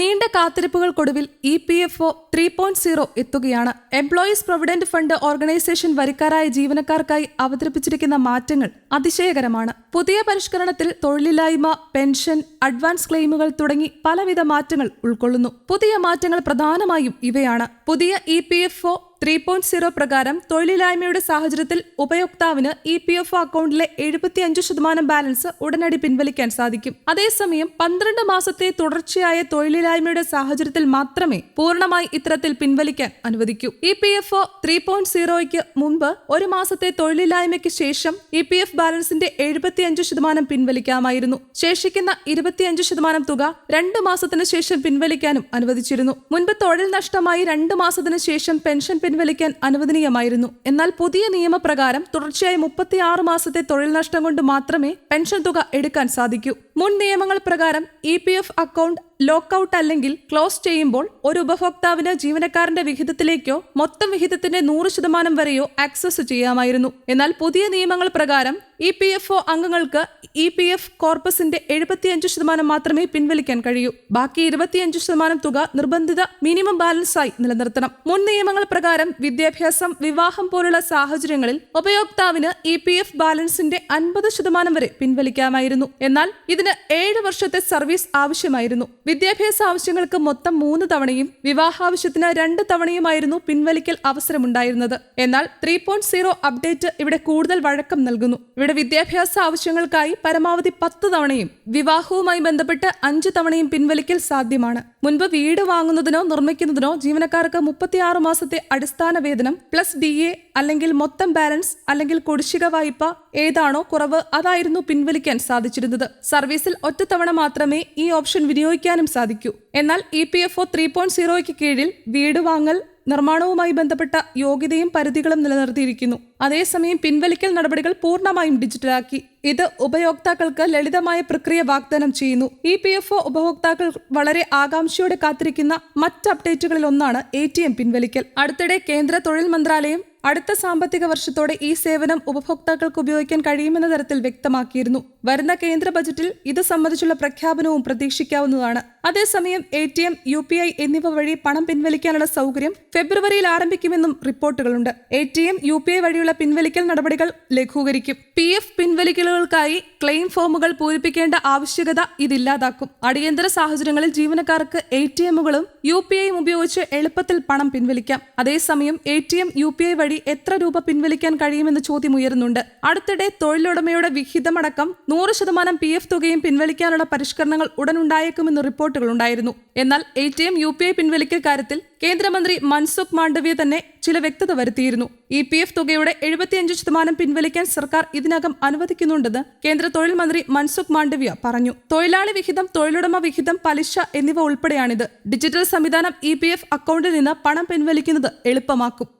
നീണ്ട കാത്തിരിപ്പുകൾക്കൊടുവിൽ E P F O three point zero എത്തുകയാണ്. Employees provident fund organisation വരിക്കാരായ ജീവനക്കാർക്കായി അവതരിപ്പിച്ചിരിക്കുന്ന മാറ്റങ്ങൾ അതിശയകരമാണ്. പുതിയ പരിഷ്കരണത്തിൽ തൊഴിലില്ലായ്മ പെൻഷൻ അഡ്വാൻസ് ക്ലെയിമുകൾ തുടങ്ങി പലവിധ മാറ്റങ്ങൾ ഉൾക്കൊള്ളുന്നു. പുതിയ മാറ്റങ്ങൾ പ്രധാനമായും ഇവയാണ്. പുതിയ E P F O three point zero പ്രകാരം തൊഴിലില്ലായ്മയുടെ സാഹചര്യത്തിൽ ഉപയോക്താവിന് ഇ പി എഫ് അക്കൗണ്ടിലെ എഴുപത്തിയഞ്ച് ശതമാനം ബാലൻസ് ഉടനടി പിൻവലിക്കാൻ സാധിക്കും. അതേസമയം പന്ത്രണ്ട് മാസത്തെ തുടർച്ചയായ തൊഴിലില്ലായ്മയുടെ സാഹചര്യത്തിൽ മാത്രമേ പൂർണമായി ഇത്തരത്തിൽ പിൻവലിക്കാൻ അനുവദിക്കൂ. E P F O three point സീറോയ്ക്ക് മുമ്പ് ഒരു മാസത്തെ തൊഴിലില്ലായ്മയ്ക്ക് ശേഷം ഇ പി എഫ് ബാലൻസിന്റെ എഴുപത്തിയഞ്ച് ശതമാനം പിൻവലിക്കാമായിരുന്നു. ശേഷിക്കുന്ന ഇരുപത്തിയഞ്ച് ശതമാനം തുക രണ്ട് മാസത്തിന് ശേഷം പിൻവലിക്കാനും അനുവദിച്ചിരുന്നു. മുൻപ് തൊഴിൽ നഷ്ടമായി രണ്ട് മാസത്തിന് ശേഷം പെൻഷൻ പിൻവലിക്കാൻ അനുവദനീയമായിരുന്നു. എന്നാൽ പുതിയ നിയമപ്രകാരം തുടർച്ചയായി മുപ്പത്തിയാറ് മാസത്തെ തൊഴിൽ നഷ്ടം കൊണ്ട് മാത്രമേ പെൻഷൻ തുക എടുക്കാൻ സാധിക്കൂ. മുൻ നിയമങ്ങൾ പ്രകാരം ഇ അക്കൗണ്ട് ലോക്കൌട്ട് അല്ലെങ്കിൽ ക്ലോസ് ചെയ്യുമ്പോൾ ഒരു ഉപഭോക്താവിന് ജീവനക്കാരന്റെ വിഹിതത്തിലേക്കോ മൊത്തം വിഹിതത്തിന്റെ നൂറ് ശതമാനം വരെയോ ആക്സസ് ചെയ്യാമായിരുന്നു. എന്നാൽ പുതിയ നിയമങ്ങൾ പ്രകാരം ഇ പി എഫ് ഒ അംഗങ്ങൾക്ക് ഇ പി എഫ് കോർപ്പസിന്റെ എഴുപത്തിയഞ്ച് ശതമാനം മാത്രമേ പിൻവലിക്കാൻ കഴിയൂ. ബാക്കി ഇരുപത്തിയഞ്ച് ശതമാനം തുക നിർബന്ധിത മിനിമം ബാലൻസായി നിലനിർത്തണം. മുൻ നിയമങ്ങൾ പ്രകാരം വിദ്യാഭ്യാസം വിവാഹം പോലുള്ള സാഹചര്യങ്ങളിൽ ഉപയോക്താവിന് ഇ പി എഫ് ബാലൻസിന്റെ അൻപത് ശതമാനം വരെ പിൻവലിക്കാമായിരുന്നു. എന്നാൽ ഇതിന് ഏഴ് വർഷത്തെ സർവീസ് ആവശ്യമായിരുന്നു. വിദ്യാഭ്യാസ ആവശ്യങ്ങൾക്ക് മൊത്തം മൂന്ന് തവണയും വിവാഹാവശ്യത്തിന് രണ്ട് തവണയുമായിരുന്നു പിൻവലിക്കൽ അവസരമുണ്ടായിരുന്നത്. എന്നാൽ ത്രീ പോയിന്റ് സീറോ അപ്ഡേറ്റ് ഇവിടെ കൂടുതൽ വഴക്കം നൽകുന്നു. ഇവിടെ വിദ്യാഭ്യാസ ആവശ്യങ്ങൾക്കായി പരമാവധി പത്ത് തവണയും വിവാഹവുമായി ബന്ധപ്പെട്ട് അഞ്ച് തവണയും പിൻവലിക്കൽ സാധ്യമാണ്. മുൻപ് വീട് വാങ്ങുന്നതിനോ നിർമ്മിക്കുന്നതിനോ ജീവനക്കാർക്ക് മുപ്പത്തിയാറ് മാസത്തെ അടിസ്ഥാന വേതനം പ്ലസ് ഡി എ അല്ലെങ്കിൽ മൊത്തം ബാലൻസ് അല്ലെങ്കിൽ കുടിശ്ശിക വായ്പ ഏതാണോ കുറവ് അതായിരുന്നു പിൻവലിക്കാൻ സാധിച്ചിരുന്നത്. സർവീസിൽ ഒറ്റത്തവണ മാത്രമേ ഈ ഓപ്ഷൻ വിനിയോഗിക്കാനും സാധിക്കൂ. എന്നാൽ E P F O three point സീറോയ്ക്ക് കീഴിൽ വീട് വാങ്ങൽ നിർമ്മാണവുമായി ബന്ധപ്പെട്ട യോഗ്യതയും പരിധികളും നിലനിർത്തിയിരിക്കുന്നു. അതേസമയം പിൻവലിക്കൽ നടപടികൾ പൂർണമായും ഡിജിറ്റലാക്കി. ഇത് ഉപയോക്താക്കൾക്ക് ലളിതമായ പ്രക്രിയ വാഗ്ദാനം ചെയ്യുന്നു. ഇ പി എഫ് ഒ ഉപഭോക്താക്കൾ വളരെ ആകാംക്ഷയോടെ കാത്തിരിക്കുന്ന മറ്റ് അപ്ഡേറ്റുകളിൽ ഒന്നാണ് എ ടി എം പിൻവലിക്കൽ. അടുത്തിടെ കേന്ദ്ര തൊഴിൽ മന്ത്രാലയം അടുത്ത സാമ്പത്തിക വർഷത്തോടെ ഈ സേവനം ഉപഭോക്താക്കൾക്ക് ഉപയോഗിക്കാൻ കഴിയുമെന്ന തരത്തിൽ വ്യക്തമാക്കിയിരുന്നു. വരുന്ന കേന്ദ്ര ബജറ്റിൽ ഇത് സംബന്ധിച്ചുള്ള പ്രഖ്യാപനവും പ്രതീക്ഷിക്കാവുന്നതാണ്. അതേസമയം A T M U P I എന്നിവ വഴി പണം പിൻവലിക്കാനുള്ള സൗകര്യം ഫെബ്രുവരിയിൽ ആരംഭിക്കുമെന്നും റിപ്പോർട്ടുകളുണ്ട്. A T M U P I വഴിയുള്ള പിൻവലിക്കൽ നടപടികൾ ലഘൂകരിക്കും. പി എഫ് പിൻവലിക്കലുകൾക്കായി ക്ലെയിം ഫോമുകൾ പൂരിപ്പിക്കേണ്ട ആവശ്യകത ഇതില്ലാതാക്കും. അടിയന്തര സാഹചര്യങ്ങളിൽ ജീവനക്കാർക്ക് എ ടി എമ്മുകളും യു പി ഐയും ഉപയോഗിച്ച് എളുപ്പത്തിൽ പണം പിൻവലിക്കാം. അതേസമയം A T M U P I വഴി എത്ര രൂപ പിൻവലിക്കാൻ കഴിയുമെന്ന ചോദ്യം ഉയരുന്നുണ്ട്. അടുത്തിടെ തൊഴിലുടമയുടെ വിഹിതമടക്കം നൂറ് ശതമാനം പി എഫ് തുകയും പിൻവലിക്കാനുള്ള പരിഷ്കരണങ്ങൾ ഉടനുണ്ടായേക്കുമെന്ന് റിപ്പോർട്ടുകളുണ്ടായിരുന്നു എന്നാൽ A T M U P I പിൻവലിക്കൽ കാര്യത്തിൽ കേന്ദ്രമന്ത്രി മൻസുഖ് മാണ്ഡവ്യ തന്നെ ചില വ്യക്തത വരുത്തിയിരുന്നു. ഇ പി എഫ് തുകയുടെ എഴുപത്തിയഞ്ച് ശതമാനം പിൻവലിക്കാൻ സർക്കാർ ഇതിനകം അനുവദിക്കുന്നുണ്ടെന്ന് കേന്ദ്ര തൊഴിൽ മന്ത്രി മൻസുഖ് മാണ്ഡവ്യ പറഞ്ഞു. തൊഴിലാളി വിഹിതം തൊഴിലുടമ വിഹിതം പലിശ എന്നിവ ഉൾപ്പെടെയാണിത്. ഡിജിറ്റൽ സംവിധാനം ഇ അക്കൗണ്ടിൽ നിന്ന് പണം പിൻവലിക്കുന്നത് എളുപ്പമാക്കും.